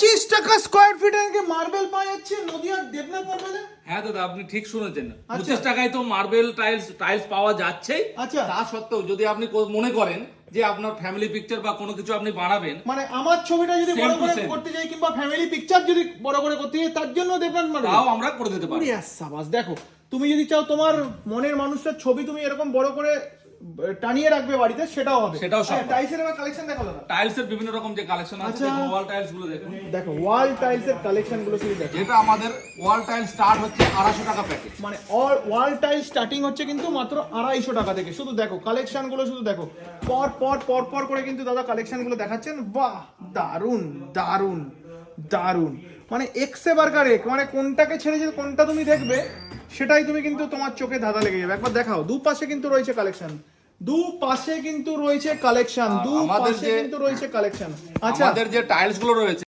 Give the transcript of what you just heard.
পঁচিশ টাকা square feet এর মার্বেল পাওয়া যাচ্ছে নদিয়ার দেবনাথ মার্বেলে হ্যাঁ দাদা আপনি ঠিক শুনেছেন। আচ্ছা। পঁচিশ টাকায় তো মার্বেল টাইলস টাইলস পাওয়া যাচ্ছেই। আচ্ছা। তা সত্ত্বেও যদি আপনি মনে করেন যে আপনার ফ্যামিলি পিকচার বা কোনো কিছু আপনি বানাবেন মানে আমার ছবিটা যদি বড় করে করতে যাই কিংবা ফ্যামিলি পিকচার যদি বড় করে করতে যাই তার জন্য দেবনাথ মার্বেল তাও আমরা করে দিতে পারি সাবাস। দেখো তুমি যদি চাও তোমার মনের মানুষটার ছবি তুমি এরকম বড় করে টানিয়ে রাখবে বাড়িতে সেটাও হবে। সেটাও সম্ভব। টাইসের এবার কালেকশন দেখো দাদা। টাইলস এর বিভিন্ন রকম যে কালেকশন আছে আচ্ছা। দেখুন ওয়াল টাইলসগুলো দেখুন। দেখো ওয়াল টাইলস এর কালেকশনগুলো শুধু দেখো। যেটা আমাদের ওয়াল টাইল স্টার্ট হচ্ছে আড়াইশো টাকা প্যাকেজ মানে অল ওয়াল টাইল স্টার্টিং হচ্ছে কিন্তু মাত্র আড়াইশো টাকা থেকে। শুধু দেখো কালেকশনগুলো শুধু দেখো। পর পর পর পর করে কিন্তু দাদা কালেকশনগুলো দেখাচ্ছেন। বাহ দারুণ দারুণ দারুণ মানে এক্সে বার্গার এক মানে কোনটাকে ছেড়ে যে কোনটা তুমি দেখবে? সেটাই তুমি কিন্তু তোমার চোখে ধাঁধা লেগে যাবে। একবার দেখাও দু পাশে কিন্তু রয়েছে কালেকশন দু পাশে কিন্তু রয়েছে কালেকশন দু আমাদের পাশে যে- কিন্তু রয়েছে কালেকশন আচ্ছা। আমাদের যে টাইলসগুলো রয়েছে